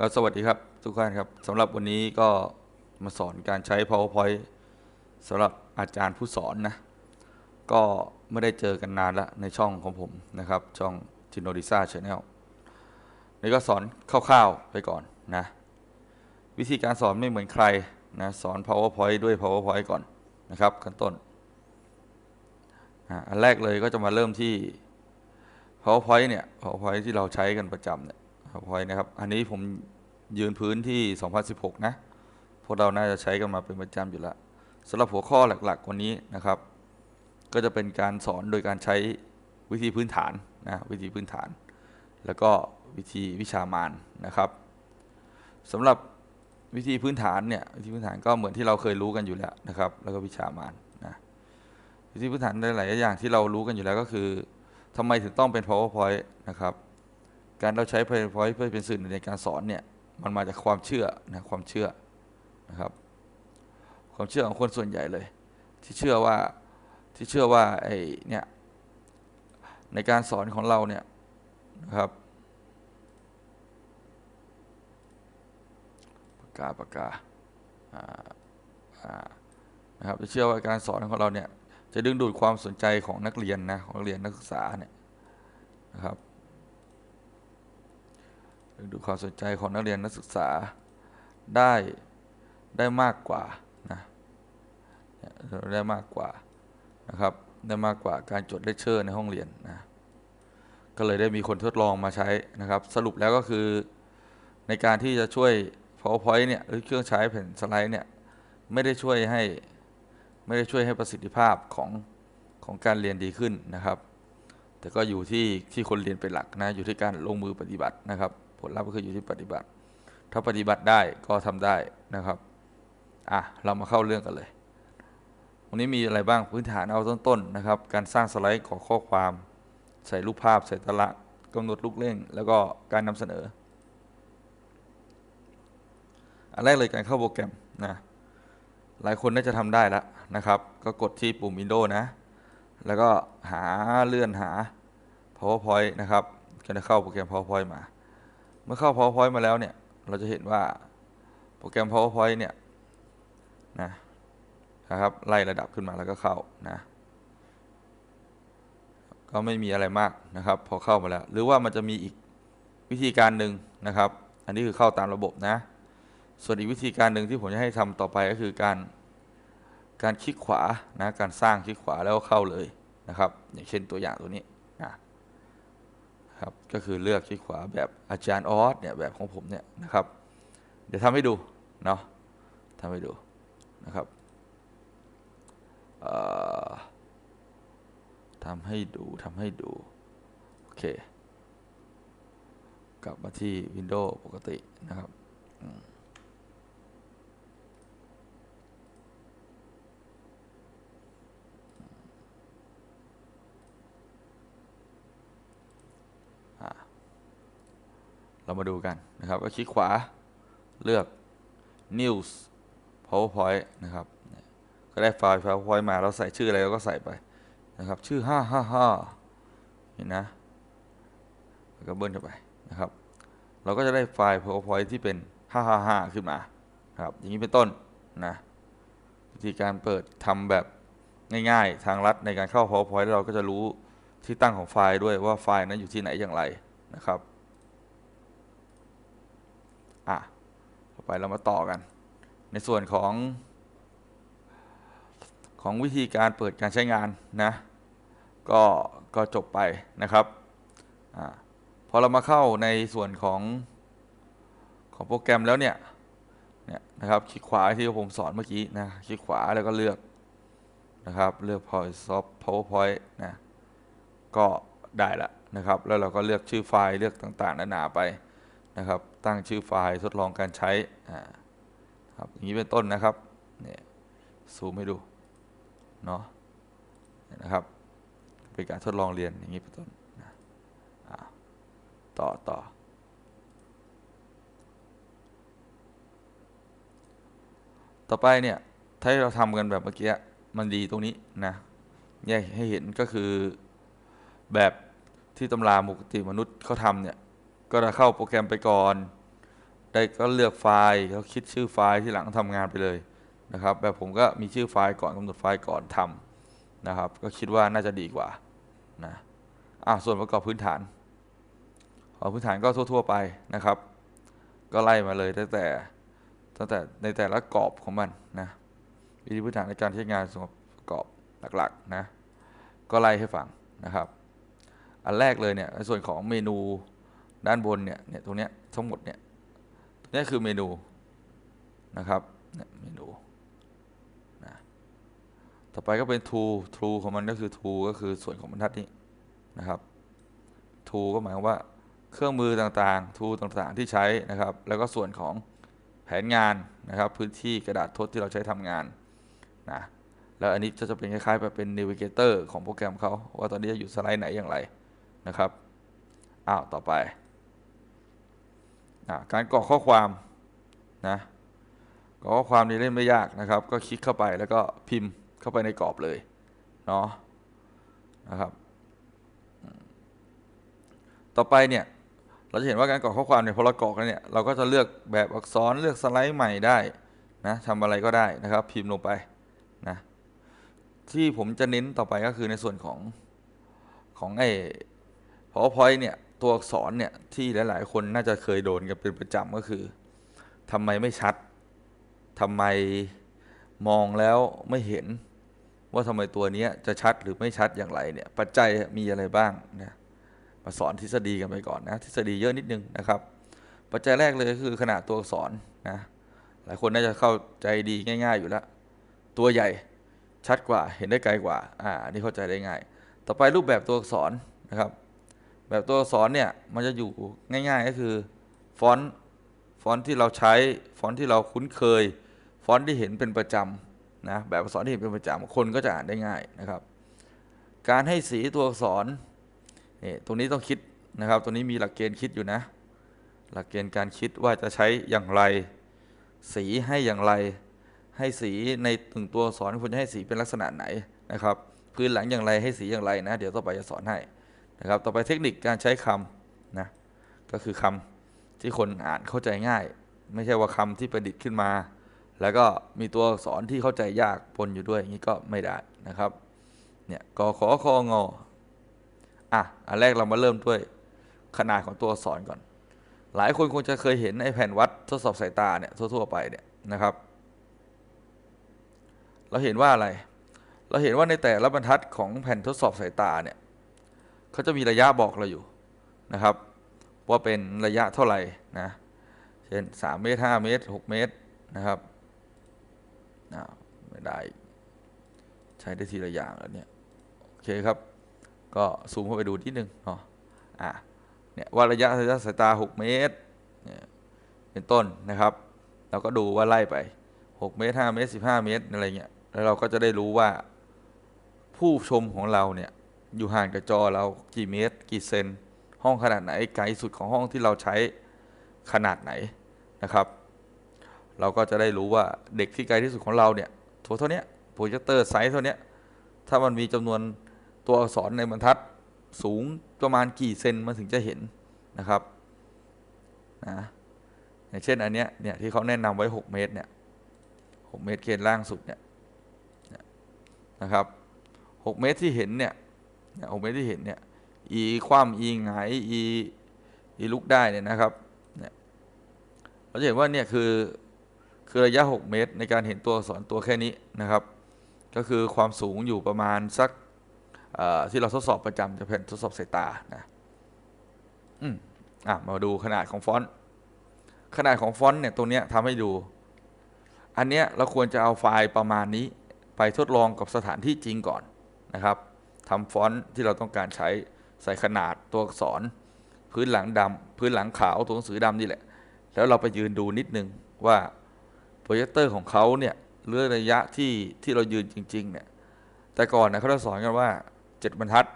ครับสวัสดีครับทุกท่านครับสำหรับวันนี้ก็มาสอนการใช้ PowerPoint สำหรับอาจารย์ผู้สอนนะ ก็ไม่ได้เจอกันนานละในช่องของผมนะครับ ช่อง t i n o d i s a Channel นี่ก็สอนคร่าวๆไปก่อนนะ วิธีการสอนไม่เหมือนใครนะสอน PowerPoint ด้วย PowerPoint ก่อนนะครับขั้นต้น อันแรกเลยก็จะมาเริ่มที่ PowerPoint เนี่ย PowerPoint ที่เราใช้กันประจำเนี่ย PowerPoint นะครับ อันนี้ผมยืนพื้นที่ 2016 นะ พวกเราน่าจะใช้กันมาเป็นประจำอยู่แล้วสำหรับหัวข้อหลักๆ วันนี้นะครับ ก็จะเป็นการสอนโดยการใช้วิธีพื้นฐานนะวิธีพื้นฐาน แล้วก็วิธีวิชามานนะครับสำหรับวิธีพื้นฐานเนี่ยวิธีพื้นฐานก็เหมือนที่เราเคยรู้กันอยู่แล้วนะครับ แล้วก็วิชามานนะวิธีพื้นฐานหลายๆอย่างที่เรารู้กันอยู่แล้วก็คือทำไมถึงต้องเป็น powerpoint นะครับ การเราใช้ powerpoint เพื่อเป็นสื่อในการสอนเนี่ยมันมาจากความเชื่อนะความเชื่อนะครับ ความเชื่อของคนส่วนใหญ่เลย ที่เชื่อว่าที่เชื่อว่าไอ้เนี่ยในการสอนของเราเนี่ยนะครับปากกาปากกานะครับจะเชื่อว่าการสอนของเราเนี่ยจะดึงดูดความสนใจของนักเรียนนะของนักเรียนนักศึกษาเนี่ยนะครับ ดึงดูดความสนใจของนักเรียนนักศึกษาได้ได้มากกว่านะได้มากกว่านะครับได้มากกว่าการจดเลคเชอร์ในห้องเรียนนะก็เลยได้มีคนทดลองมาใช้นะครับ สรุปแล้วก็คือในการที่จะช่วย PowerPoint เนี่ยหรือเครื่องใช้แผ่นสไลด์เนี่ยไม่ได้ช่วยให้ไม่ได้ช่วยให้ประสิทธิภาพของของการเรียนดีขึ้นนะครับ แต่ก็อยู่ที่ที่คนเรียนเป็นหลักนะอยู่ที่การลงมือปฏิบัตินะครับ ลลัพธ์ก็คืออยู่ที่ปฏิบัติ ถ้าปฏิบัติได้ก็ทำได้นะครับอะเรามาเข้าเรื่องกันเลย วันนี้มีอะไรบ้างพื้นฐานเอาต้นๆนะครับ การสร้างสไลด์ขอข้อความ ใส่รูปภาพใส่ตารางกำหนดลูกเล่นแล้วก็การนำเสนอ อันแรกเลยการเข้าโปรแกรมนะหลายคนน่าจะทำได้แล้วนะครับ ก็กดที่ปุ่ม Windows นะ แล้วก็หาเลื่อนหา PowerPoint นะครับ ก็จะเข้าโปรแกรม PowerPoint มา เมื่อเข้า PowerPoint มาแล้วเนี่ย เราจะเห็นว่าโปรแกรม PowerPoint เนี่ยนะนะครับไล่ระดับขึ้นมาแล้วก็เข้านะก็ไม่มีอะไรมากนะครับ พอเข้ามาแล้ว หรือว่ามันจะมีอีกวิธีการหนึ่งนะครับ อันนี้คือเข้าตามระบบนะ ส่วนอีกวิธีการหนึ่งที่ผมจะให้ทำต่อไปก็คือการการคลิกขวานะการสร้างคลิกขวาแล้วก็เข้าเลยนะครับ อย่างเช่นตัวอย่างตัวนี้นะ ครับก็คือเลือกคลิกขวาแบบอาจารย์ออสเนี่ยแบบของผมเนี่ยนะครับ เดี๋ยวทำให้ดูเนาะทำให้ดูนะครับทำให้ดูทำให้ดู โอเค กลับมาที่ Windows ปกตินะครับอืมอะ เรามาดูกันนะครับก็คลิกขวาเลือก News PowerPoint นะครับ ก็ได้ไฟล์ PowerPoint มาเราใส่ชื่ออะไรเราก็ใส่ไปนะครับ ชื่อ 555เห็นนะแล้วก็เบิ้ลเข้าไปนะครับ เราก็จะได้ไฟล์ PowerPoint ที่เป็น 555 ขึ้นมาครับ อย่างนี้เป็นต้นนะวิธีการเปิดทำแบบง่ายๆ ทางลัดในการเข้า PowerPoint เราก็จะรู้ที่ตั้งของไฟล์ด้วยว่าไฟล์นั้นอยู่ที่ไหนอย่างไรนะครับ อะต่อไปเรามาต่อกัน ในส่วนของ ของวิธีการเปิดการใช้งานนะก็ก็จบไปนะครับอ่าพอเรามาเข้าในส่วนของของโปรแกรมแล้วเนี่ยเนี่ยนะครับคลิกขวาที่ผมสอนเมื่อกี้นะคลิกขวาแล้วก็เลือกนะครับเลือก PowerPoint PowerPoint นะก็ได้ละนะครับ แล้วเราก็เลือกชื่อไฟล์เลือกต่างๆนานาไป นะครับ ตั้งชื่อไฟล์ทดลองการใช้อ่าครับอย่างนี้เป็นต้นนะครับเนี่ยซูมให้ดูเนาะนะครับ เป็นการทดลองเรียนอย่างนี้เป็นต้นนะต่อต่อต่อไปเนี่ยถ้าเราทำกันแบบเมื่อกี้มันดีตรงนี้นะแยกให้เห็นก็คือแบบที่ตำราปกติมนุษย์เขาทำเนี่ย ก็จะเข้าโปรแกรมไปก่อน ได้ก็เลือกไฟล์แล้วคิดชื่อไฟล์ที่หลังทำงานไปเลยนะครับ แบบผมก็มีชื่อไฟล์ก่อนกำหนดไฟล์ก่อนทำนะครับ ก็คิดว่าน่าจะดีกว่านะอะส่วนประกอบพื้นฐานประกอบพื้นฐานก็ทั่ว ๆ ไปนะครับ ก็ไล่มาเลยตั้งแต่ตั้งแต่ในแต่ละกรอบของมันนะวิธีพื้นฐานในการใช้งานส่วนประกอบหลักๆนะก็ไล่ให้ฟังนะครับ อันแรกเลยเนี่ยในส่วนของเมนู ด้านบนเนี่ยเนี่ยตรงเนี้ยทั้งหมดเนี่ยตรงนี้คือเมนูนะครับเนี่ยเมนูนะต่อไปก็เป็น tool tool ของมันก็คือ tool ก็คือส่วนของบรรทัดนี้นะครับ tool ก็หมายความว่าเครื่องมือต่างๆ tool ต่างๆที่ใช้นะครับ แล้วก็ส่วนของแผนงานนะครับ พื้นที่กระดาษทดที่เราใช้ทำงานนะแล้วอันนี้จะจะเป็นคล้ายๆแบบเป็น navigator ของโปรแกรมเขาว่าตอนนี้จะอยู่สไลด์ไหนอย่างไรนะครับอ้าวต่อไป การกรอกข้อความนะกรอกข้อความนี่เล่นไม่ยากนะครับ ก็คลิกเข้าไปแล้วก็พิมพ์เข้าไปในกรอบเลยเนาะนะครับ ต่อไปเนี่ยเราจะเห็นว่าการกรอกข้อความเนี่ยพอเรากรอกแล้วเนี่ยเราก็จะเลือกแบบอักษรเลือกสไลด์ใหม่ได้นะทำอะไรก็ได้นะครับ พิมพ์ลงไปนะที่ผมจะเน้นต่อไปก็คือในส่วนของของไอ้ PowerPoint เนี่ย ตัวอักษรเนี่ยที่หลาย ๆ คนน่าจะเคยโดนกันเป็นประจำก็คือทำไมไม่ชัดทำไมมองแล้วไม่เห็นว่าทำไมตัวเนี้ยจะชัดหรือไม่ชัดอย่างไรเนี่ยปัจจัยมีอะไรบ้างนะมาสอนทฤษฎีกันไปก่อนนะทฤษฎีเยอะนิดนึงนะครับ ปัจจัยแรกเลยคือขนาดตัวอักษรนะหลายคนน่าจะเข้าใจดีง่าย ๆ อยู่แล้ว ตัวใหญ่ชัดกว่าเห็นได้ไกลกว่าอ่านนี้เข้าใจได้ง่าย ต่อไปรูปแบบตัวอักษรนะครับ แบบตัวอักษรเนี่ยมันจะอยู่ง่าย ๆ ก็คือฟอนต์ฟอนต์ที่เราใช้ฟอนต์ที่เราคุ้นเคย ฟอนต์ที่เห็นเป็นประจำนะแบบอักษรที่เห็นเป็นประจำคนก็จะอ่านได้ง่ายนะครับ การให้สีตัวอักษรนี่ตรงนี้ต้องคิดนะครับ ตรงนี้มีหลักเกณฑ์คิดอยู่นะ หลักเกณฑ์การคิดว่าจะใช้อย่างไร สีให้อย่างไร ให้สีในถึงตัวอักษรควรจะให้สีเป็นลักษณะไหนนะครับ พื้นหลังอย่างไรให้สีอย่างไรนะ เดี๋ยวต่อไปจะสอนให้ นะครับ ต่อไปเทคนิคการใช้คำนะก็คือคำที่คนอ่านเข้าใจง่าย ไม่ใช่ว่าคำที่ประดิษฐ์ขึ้นมา แล้วก็มีตัวอักษรที่เข้าใจยากปนอยู่ด้วยอย่างนี้ก็ไม่ได้นะครับเนี่ยกขอคองออะอันแรกเรามาเริ่มด้วยขนาดของตัวอักษรก่อน หลายคนคงจะเคยเห็นไอ้แผ่นวัดทดสอบสายตาเนี่ยทั่วๆไปเนี่ยนะครับ เราเห็นว่าอะไร เราเห็นว่าในแต่ละบรรทัดของแผ่นทดสอบสายตาเนี่ย เขาจะมีระยะบอกเราอยู่นะครับ ว่าเป็นระยะเท่าไหร่นะเช่น3เมตร5เมตร6เมตรนะครับไม่ได้ ใช้ได้ทีละอย่างแล้วเนี่ยโอเคครับ ก็ซูมเข้าไปดูนิดนึงเนาะอะเนี่ยว่าระยะระยะสายตา 6 เมตรเนี่ยเป็นต้นนะครับ เราก็ดูว่าไล่ไป 6 เมตร 5 เมตร 15 เมตรอะไรเงี้ยแล้วเราก็จะได้รู้ว่าผู้ชมของเราเนี่ย อยู่ห่างจากจอเรากี่เมตร กี่เซน ห้องขนาดไหนไกลสุดของห้องที่เราใช้ขนาดไหนนะครับ เราก็จะได้รู้ว่าเด็กที่ไกลที่สุดของเราเนี่ยตัวเท่านี้โปรเจคเตอร์ไซส์เท่านี้ถ้ามันมีจำนวนตัวอักษรในบรรทัดสูงประมาณกี่เซนมันถึงจะเห็นนะครับนะอย่างเช่นอันเนี้ยเนี่ยที่เขาแนะนำไว้ 6 เมตรเนี่ย6เมตรเกณฑ์ล่างสุดเนี่ยเนี่ยนะครับ6เมตรที่เห็นเนี่ย เนี่ย6เมตรที่เห็นเนี่ยอีคว่ำอีหงายอีอีลุกได้เนี่ยนะครับเนี่ยเราจะเห็นว่าเนี่ยคือคือระยะ 6 เมตร ในการเห็นตัวอักษรตัวแค่นี้นะครับ ก็คือความสูงอยู่ประมาณสักที่เราทดสอบประจำจะเป็นทดสอบสายตานะอืมอะมาดูขนาดของฟอนต์ขนาดของฟอนต์เนี่ยตรงเนี้ยทำให้ดู อันเนี้ยเราควรจะเอาไฟล์ประมาณนี้ ไปทดลองกับสถานที่จริงก่อนนะครับ ทำฟอนต์ที่เราต้องการใช้ใส่ขนาดตัวอักษร พื้นหลังดำพื้นหลังขาวตัวหนังสือดำนี่แหละ แล้วเราไปยืนดูนิดนึงว่าโปรเจคเตอร์ของเขาเนี่ยเลื่อระยะที่ที่เรายืนจริง ๆ เนี่ย แต่ก่อนนะเขาจะสอนกันว่า 7 บรรทัด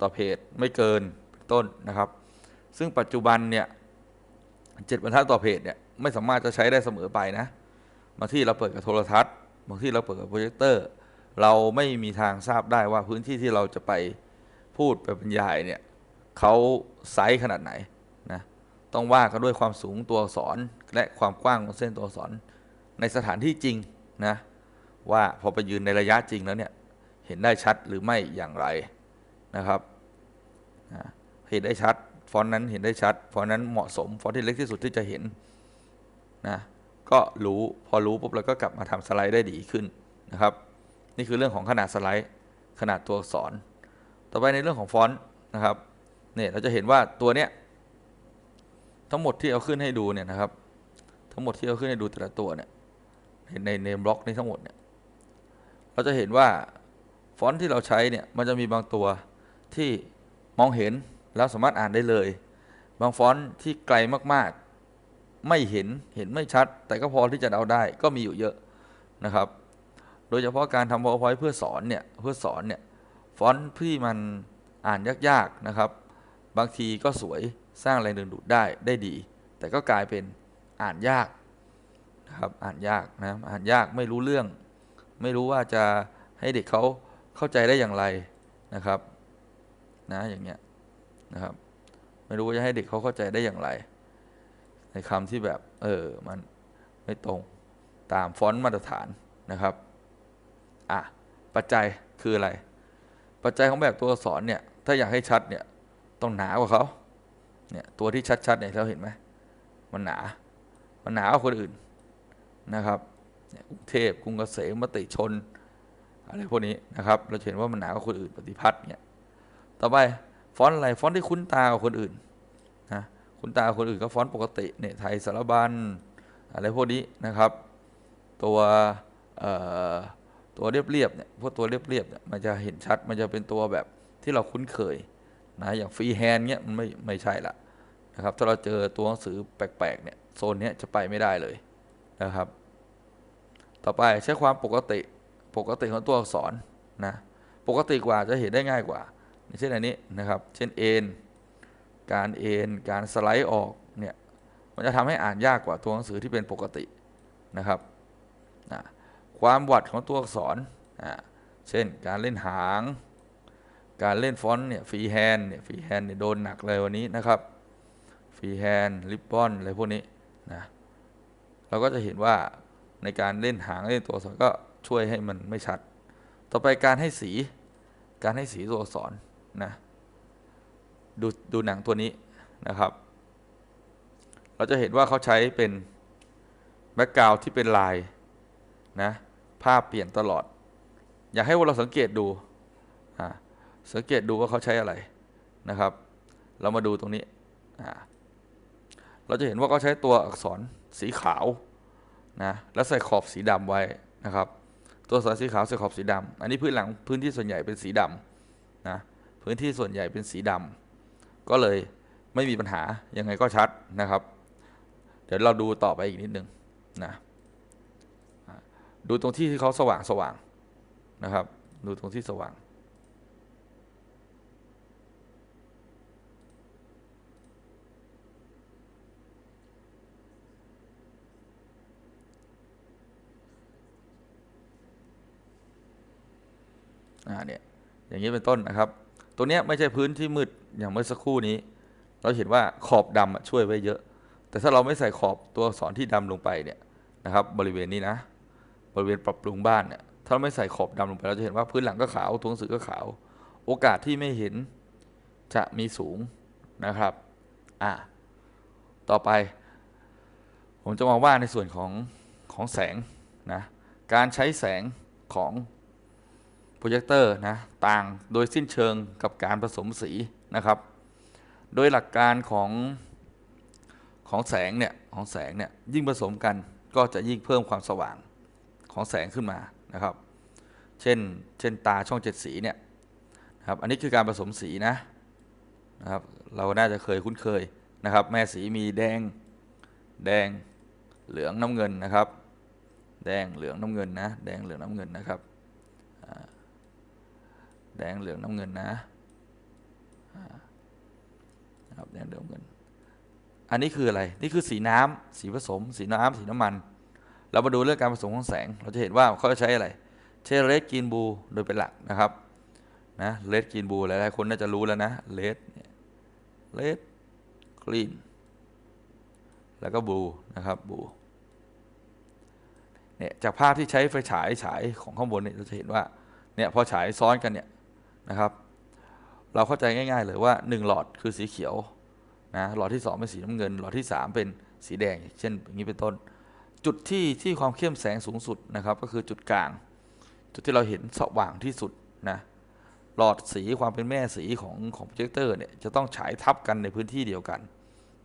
ต่อเพจไม่เกินเป็นต้นนะครับ ซึ่งปัจจุบันเนี่ยเจ็ดบรรทัดต่อเพจเนี่ยไม่สามารถจะใช้ได้เสมอไปนะบางที่เราเปิดกับโทรทัศน์บางที่เราเปิดกับโปรเจคเตอร์ เราไม่มีทางทราบได้ว่าพื้นที่ที่เราจะไปพูดไปบรรยายเนี่ยเขาไซส์ขนาดไหนนะต้องว่ากันด้วยความสูงตัวอักษรและความกว้างของเส้นตัวอักษร ในสถานที่จริงนะว่าพอไปยืนในระยะจริงแล้วเนี่ยเห็นได้ชัดหรือไม่อย่างไรนะครับนะเห็นได้ชัดฟอนต์นั้นเห็นได้ชัดฟอนต์นั้นเหมาะสมฟอนต์ที่เล็กที่สุดที่จะเห็นนะก็รู้พอรู้ปุ๊บเราก็กลับมาทำสไลด์ได้ดีขึ้นนะครับ นี่คือเรื่องของขนาดสไลด์ขนาดตัวอักษร ต่อไปในเรื่องของฟอนต์นะครับเนี่ยเราจะเห็นว่าตัวเนี้ยทั้งหมดที่เอาขึ้นให้ดูเนี่ยนะครับ ทั้งหมดที่เอาขึ้นให้ดูแต่ละตัวเนี่ยในในบล็อกนี้ทั้งหมดเนี่ยเราจะเห็นว่าฟอนต์ที่เราใช้เนี่ยมันจะมีบางตัวที่มองเห็นแล้วสามารถอ่านได้เลย บางฟอนต์ที่ไกลมากๆ ไม่เห็นเห็นไม่ชัด แต่ก็พอที่จะเดาได้ก็มีอยู่เยอะนะครับ โดยเฉพาะการทำ PowerPoint เพื่อสอนเนี่ยเพื่อสอนเนี่ยฟอนต์ที่มันอ่านยากๆนะครับ บางทีก็สวยสร้างแรงดึงดูดได้ได้ดี แต่ก็กลายเป็นอ่านยากนะครับอ่านยากนะอ่านยากไม่รู้เรื่อง ไม่รู้ว่าจะให้เด็กเขาเข้าใจได้อย่างไรนะครับนะอย่างเงี้ยนะครับ ไม่รู้ว่าจะให้เด็กเขาเข้าใจได้อย่างไร ในคำที่แบบเออมันไม่ตรงตามฟอนต์มาตรฐานนะครับ อะปัจจัยคืออะไร ปัจจัยของแบบตัวอักษรเนี่ยถ้าอยากให้ชัดเนี่ยต้องหนากว่าเขาเนี่ยตัวที่ชัดๆเนี่ยเราเห็นไหมมันหนา มันหนากว่าคนอื่นนะครับเนี่ยกรุงเทพกรุงเกษมมติชนอะไรพวกนี้นะครับ เราเห็นว่ามันหนากว่าคนอื่นปฏิพัฒน์เนี่ยต่อไปฟอนต์อะไรฟอนต์ที่คุ้นตากับคนอื่นนะคุ้นตากับคนอื่นก็ฟอนต์ปกติเนี่ยไทยสารบัญอะไรพวกนี้นะครับ ตัวเอ่อ ตัวเรียบๆเนี่ยพวกตัวเรียบๆเนี่ยมันจะเห็นชัดมันจะเป็นตัวแบบที่เราคุ้นเคยนะอย่างฟรีแฮนด์เนี่ยมันไม่ไม่ใช่ละนะครับถ้าเราเจอตัวหนังสือแปลกๆเนี่ยโซนเนี้ยจะไปไม่ได้เลยนะครับ ต่อไปใช้ความปกติปกติของตัวอักษรนะปกติกว่าจะเห็นได้ง่ายกว่าเช่นอันนี้นะครับ เช่นเอ็นการเอ็นการสไลด์ออกเนี่ยมันจะทำให้อ่านยากกว่าตัวหนังสือที่เป็นปกตินะครับนะ ความวัดของตัวอักษร เช่นการเล่นหาง การเล่นฟอนต์เนี่ยฟรีแฮนด์เนี่ยฟรีแฮนด์เนี่ยโดนหนักเลยวันนี้นะครับฟรีแฮนด์ริบบอนอะไรพวกนี้นะเราก็จะเห็นว่าในการเล่นหางเล่นตัวอักษรก็ช่วยให้มันไม่ชัด ต่อไปการให้สีการให้สีตัวอักษรนะดูดูหนังตัวนี้นะครับ เราจะเห็นว่าเขาใช้เป็นแบ็กกราวที่เป็นลายนะ ภาพเปลี่ยนตลอด อยากให้เราสังเกตดูสังเกตดูว่าเขาใช้อะไรนะครับ เรามาดูตรงนี้ เราจะเห็นว่าเขาใช้ตัวอักษรสีขาวนะแล้วใส่ขอบสีดำไว้นะครับ ตัวอักษรสีขาวใส่ขอบสีดำอันนี้พื้นหลังพื้นที่ส่วนใหญ่เป็นสีดำนะพื้นที่ส่วนใหญ่เป็นสีดำก็เลยไม่มีปัญหายังไงก็ชัดนะครับ เดี๋ยวเราดูต่อไปอีกนิดนึงนะ ดูตรงที่ที่เขาสว่างสว่างนะครับ ดูตรงที่สว่าง อ่าเนี่ยอย่างนี้เป็นต้นนะครับ ตัวเนี้ยไม่ใช่พื้นที่มืดอย่างเมื่อสักครู่นี้ เราเห็นว่าขอบดำช่วยไว้เยอะ แต่ถ้าเราไม่ใส่ขอบตัวสอักษรที่ดำลงไปเนี่ยนะครับ บริเวณนี้นะ บริเวณปรับปรุงบ้านเนี่ยถ้าเราไม่ใส่ขอบดำลงไปเราจะเห็นว่าพื้นหลังก็ขาวตัวหนังสือก็ขาว โอกาสที่ไม่เห็นจะมีสูงนะครับอ่าต่อไป ผมจะมาว่าในส่วนของของแสงนะการใช้แสงของโปรเจคเตอร์นะต่างโดยสิ้นเชิงกับการผสมสีนะครับ โดยหลักการของของแสงเนี่ยของแสงเนี่ยยิ่งผสมกันก็จะยิ่งเพิ่มความสว่าง ของแสงขึ้นมานะครับ เช่นเช่นตาช่องเจ็ดสีเนี่ยนะครับอันนี้คือการผสมสีนะนะครับ เราน่าจะเคยคุ้นเคยนะครับ แม่สีมีแดงแดงเหลืองน้ำเงินนะครับ แดงเหลืองน้ำเงินนะ แดงเหลืองน้ำเงินนะครับแดงเหลืองน้ำเงินนะอ่านะครับแดงเหลืองน้ำเงิน อันนี้คืออะไร นี่คือสีน้ำสีผสม สีน้ำสีน้ำมัน เรามาดูเรื่องการผสมของแสง เราจะเห็นว่าเขาจะใช้อะไรใช้เรดกินบูโดยเป็นหลักนะครับนะเรดกินบูหลายๆคนน่าจะรู้แล้วนะเรดเรดกรีนแล้วก็บลูนะครับบลูเนี่ยจากภาพที่ใช้ไฟฉายฉายของข้างบนเนี่ยเราจะเห็นว่าเนี่ยพอฉายซ้อนกันเนี่ยนะครับ เราเข้าใจง่าย ๆ เลยว่า 1 หลอดคือสีเขียวนะหลอดที่ 2 เป็นสีน้ำเงิน หลอดที่ 3 เป็นสีแดง เช่นอย่างนี้เป็นต้น จุดที่ที่ความเข้มแสงสูงสุดนะครับ ก็คือจุดกลาง จุดที่เราเห็นสว่างที่สุดนะหลอดสีความเป็นแม่สีของของโปรเจคเตอร์เนี่ยจะต้องฉายทับกันในพื้นที่เดียวกัน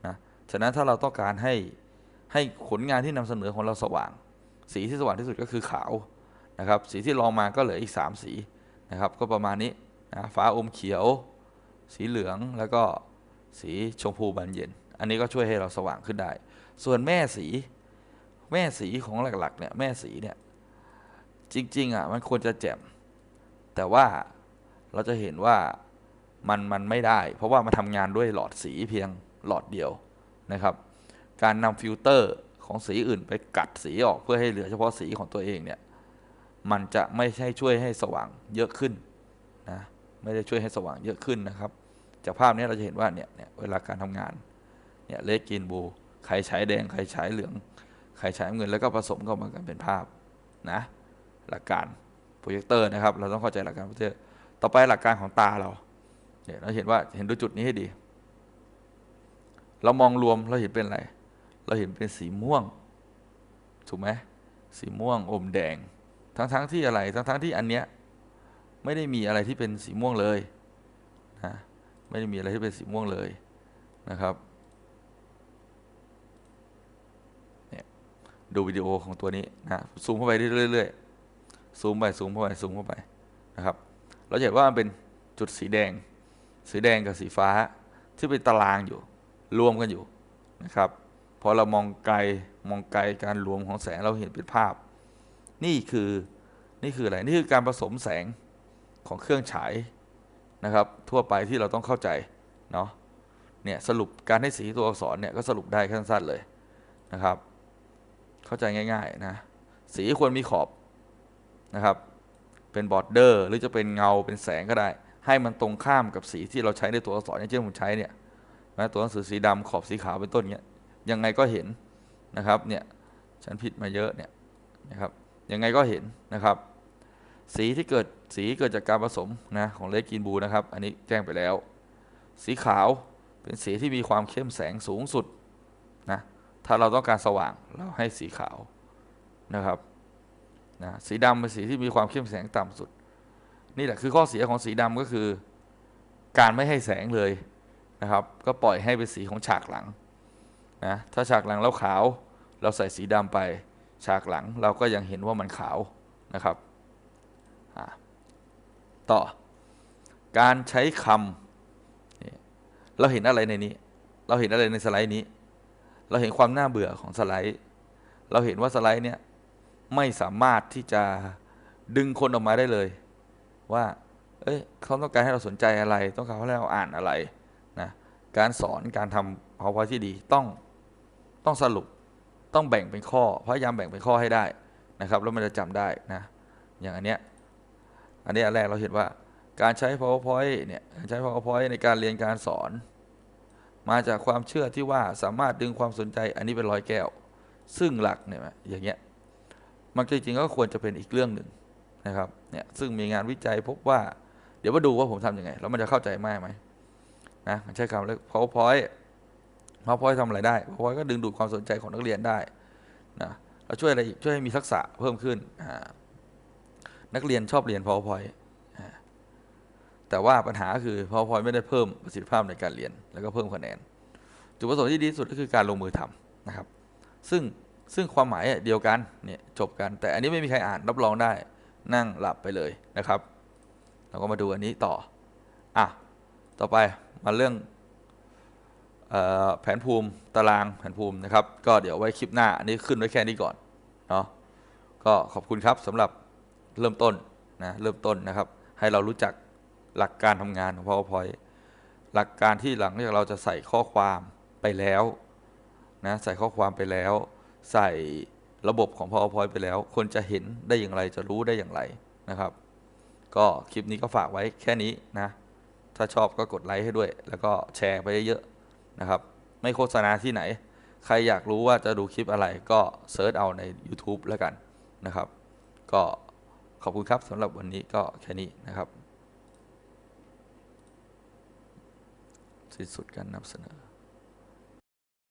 นะฉะนั้นถ้าเราต้องการให้ให้ผลงานที่นำเสนอของเราสว่าง สีที่สว่างที่สุดก็คือขาวนะครับ สีที่รองมาก็เหลืออีก 3 สีนะครับ ก็ประมาณนี้นะฟ้าอมเขียว สีเหลืองแล้วก็สีชมพูบานเย็น อันนี้ก็ช่วยให้เราสว่างขึ้นได้ ส่วนแม่สี แม่สีของหลักๆเนี่ยแม่สีเนี่ยจริงๆอะมันควรจะแจ่มแต่ว่าเราจะเห็นว่ามันมันไม่ได้ เพราะว่ามันทำงานด้วยหลอดสีเพียงหลอดเดียวนะครับ การนำฟิลเตอร์ของสีอื่นไปกัดสีออกเพื่อให้เหลือเฉพาะสีของตัวเองเนี่ยมันจะไม่ใช่ช่วยให้สว่างเยอะขึ้นนะไม่ได้ช่วยให้สว่างเยอะขึ้นนะครับ จากภาพนี้เราจะเห็นว่าเนี่ยเนี่ยเวลาการทำงานเนี่ยเลกกินบูใครใช้แดงใครใช้เหลือง ใครใช้น้ำเงินแล้วก็ผสมเข้ามากันเป็นภาพนะหลักการโปรเจคเตอร์นะครับเราต้องเข้าใจหลักการโปรเจคเตอร์ต่อไปหลักการของตาเราเนี่ยเราเห็นว่าเห็นดูจุดนี้ให้ดี เรามองรวมเราเห็นเป็นอะไร เราเห็นเป็นสีม่วงถูกไหมสีม่วงอมแดง ทั้งๆทที่อะไร ทั้งๆทที่อันเนี้ยไม่ได้มีอะไรที่เป็นสีม่วงเลยนะไม่ได้มีอะไรที่เป็นสีม่วงเลยนะครับเนี่ย ดูวิดีโอของตัวนี้นะซูมเข้าไปเรื่อยๆซูมไปซูมเข้าไปซูมเข้าไปนะครับเราจะเห็นว่ามันเป็นจุดสีแดง สีแดงกับสีฟ้าที่เป็นตารางอยู่ รวมกันอยู่นะครับพอเรามองไกลมองไกลการรวมของแสงเราเห็นเป็นภาพ นี่คือนี่คืออะไรนี่คือการผสมแสงของเครื่องฉายนะครับ ทั่วไปที่เราต้องเข้าใจเนาะเนี่ยสรุปการให้สีตัวอักษรเนี่ยก็สรุปได้สั้นๆเลยนะครับ เข้าใจง่ายๆนะสีควรมีขอบนะครับ เป็นบอร์เดอร์หรือจะเป็นเงาเป็นแสงก็ได้ ให้มันตรงข้ามกับสีที่เราใช้ในตัวอักษรอย่างเช่นผมใช้เนี่ยนะตัวหนังสือสีดำขอบสีขาวเป็นต้นเงี้ยยังไงก็เห็นนะครับเนี่ยฉันผิดมาเยอะเนี่ยนะครับยังไงก็เห็นนะครับ สีที่เกิดสีเกิดจากการผสมนะของเลกินบูนะครับ อันนี้แจ้งไปแล้ว สีขาวเป็นสีที่มีความเข้มแสงสูงสุดนะ ถ้าเราต้องการสว่างเราให้สีขาวนะครับนะสีดำเป็นสีที่มีความเข้มแสงต่ำสุด นี่แหละคือข้อเสียของสีดำก็คือ การไม่ให้แสงเลยนะครับ ก็ปล่อยให้เป็นสีของฉากหลังนะถ้าฉากหลังเราขาวเราใส่สีดำไป ฉากหลังเราก็ยังเห็นว่ามันขาวนะครับต่อการใช้คำเราเห็นอะไรในนี้ เราเห็นอะไรในสไลด์นี้ เราเห็นความน่าเบื่อของสไลด์ เราเห็นว่าสไลด์เนี่ยไม่สามารถที่จะดึงคนออกมาได้เลย ว่า เอ้ยเขาต้องการให้เราสนใจอะไร ต้องการให้เราอ่านอะไรนะการสอนการทำ PowerPoint ที่ดีต้องต้องสรุปต้องแบ่งเป็นข้อพยายามแบ่งเป็นข้อให้ได้นะครับแล้วมันจะจำได้นะอย่างอันเนี้ยอันนี้อันแรกเราเห็นว่าการใช้ PowerPoint เนี่ยการใช้ PowerPoint ในการเรียนการสอน มาจากความเชื่อที่ว่าสามารถดึงความสนใจอันนี้เป็นร้อยแก้ว ซึ่งหลักเนี่ยอย่างเงี้ยมันจริงๆก็ควรจะเป็นอีกเรื่องหนึ่งนะครับเนี่ยซึ่งมีงานวิจัยพบว่า เดี๋ยวมาดูว่าผมทำยังไง แล้วมันจะเข้าใจมากไหมนะใช้คำเรียก PowerPoint PowerPoint ทำอะไรได้ PowerPoint ก็ดึงดูดความสนใจของนักเรียนได้นะแล้วช่วยอะไรอีกช่วยให้มีทักษะเพิ่มขึ้นนักเรียนชอบเรียน PowerPoint แต่ว่าปัญหาคือ PowerPoint ไม่ได้เพิ่มประสิทธิภาพในการเรียน แล้วก็เพิ่มคะแนน จุดประสงค์ที่ดีที่สุดก็คือการลงมือทำนะครับ ซึ่งซึ่งความหมายเดียวกันเนี่ยจบกัน แต่อันนี้ไม่มีใครอ่านรับรองได้นั่งหลับไปเลยนะครับ เราก็มาดูอันนี้ต่ออะต่อไปมาเรื่องออแผนภูมิตารางแผนภูมินะครับ ก็เดี๋ยวไว้คลิปหน้าอันนี้ขึ้นไว้แค่นี้ก่อนเนาะก็ขอบคุณครับสำหรับเริ่มต้นนะเริ่มต้นนะครับ ให้เรารู้จัก หลักการทำงานของ PowerPoint หลักการที่หลังจากเราจะใส่ข้อความไปแล้วนะใส่ข้อความไปแล้ว ใส่ระบบของ PowerPoint ไปแล้ว คนจะเห็นได้อย่างไรจะรู้ได้อย่างไรนะครับ ก็คลิปนี้ก็ฝากไว้แค่นี้นะ ถ้าชอบก็กดไลค์ให้ด้วย แล้วก็แชร์ไปเยอะๆนะครับ ไม่โฆษณาที่ไหน ใครอยากรู้ว่าจะดูคลิปอะไรก็เซิร์ชเอาใน YouTube แล้วกันนะครับ ก็ขอบคุณครับสำหรับวันนี้ก็แค่นี้นะครับ สิ้นสุดการนำเสนอ